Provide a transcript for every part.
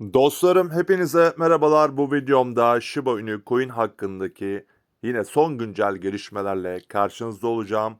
Dostlarım hepinize merhabalar. Bu videomda Shiba Inu Coin hakkındaki yine son güncel gelişmelerle karşınızda olacağım.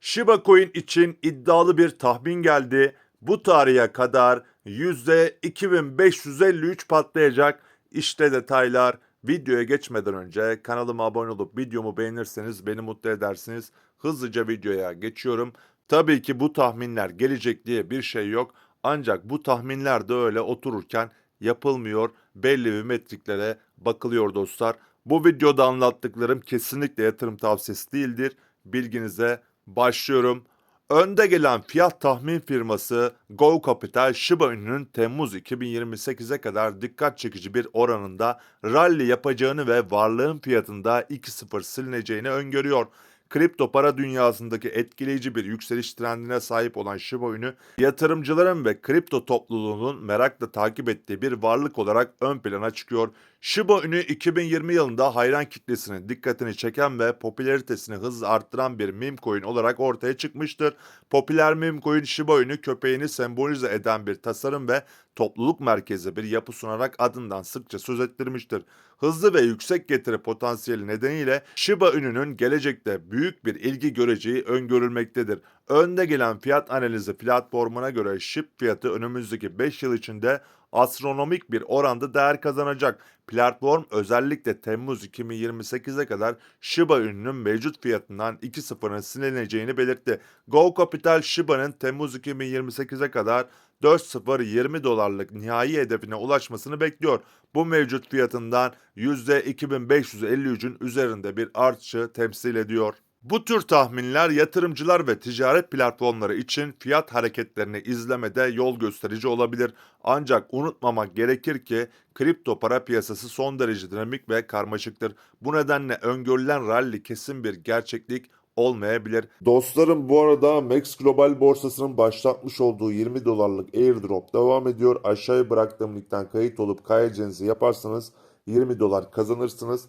Shiba Coin için iddialı bir tahmin geldi. Bu tarihe kadar %2553 patlayacak. İşte detaylar. Videoya geçmeden önce kanalıma abone olup videomu beğenirseniz beni mutlu edersiniz. Hızlıca videoya geçiyorum. Tabii ki bu tahminler gelecek diye bir şey yok. Ancak bu tahminler de öyle otururken yapılmıyor. Belli bir metriklere bakılıyor dostlar. Bu videoda anlattıklarım kesinlikle yatırım tavsiyesi değildir. Bilginize başlıyorum. Önde gelen fiyat tahmin firması Go Capital Shiba Inu'nun Temmuz 2028'e kadar dikkat çekici bir oranında rally yapacağını ve varlığın fiyatında 2.0 silineceğini öngörüyor. Kripto para dünyasındaki etkileyici bir yükseliş trendine sahip olan Shiba Inu, yatırımcıların ve kripto topluluğunun merakla takip ettiği bir varlık olarak ön plana çıkıyor. Shiba Inu 2020 yılında hayran kitlesinin dikkatini çeken ve popülaritesini hızla arttıran bir meme coin olarak ortaya çıkmıştır. Popüler meme coin Shiba Inu köpeğini sembolize eden bir tasarım ve topluluk merkezi bir yapı sunarak adından sıkça söz ettirmiştir. Hızlı ve yüksek getiri potansiyeli nedeniyle Shiba Inu'nun gelecekte büyük bir ilgi göreceği öngörülmektedir. Önde gelen fiyat analizi platformuna göre SHIB fiyatı önümüzdeki 5 yıl içinde astronomik bir oranda değer kazanacak. Platform özellikle Temmuz 2028'e kadar Shiba Inu'nun mevcut fiyatından 2.0'ın silineceğini belirtti. Go Capital Shiba'nın Temmuz 2028'e kadar 4.020 dolarlık nihai hedefine ulaşmasını bekliyor. Bu mevcut fiyatından %2553'ün üzerinde bir artışı temsil ediyor. Bu tür tahminler yatırımcılar ve ticaret platformları için fiyat hareketlerini izlemede yol gösterici olabilir. Ancak unutmamak gerekir ki kripto para piyasası son derece dinamik ve karmaşıktır. Bu nedenle öngörülen rally kesin bir gerçeklik olmayabilir. Dostlarım bu arada Max Global borsasının başlatmış olduğu 20 dolarlık airdrop devam ediyor. Aşağıya bıraktığım linkten kayıt olup kaydedeceğinizi yaparsanız 20 dolar kazanırsınız.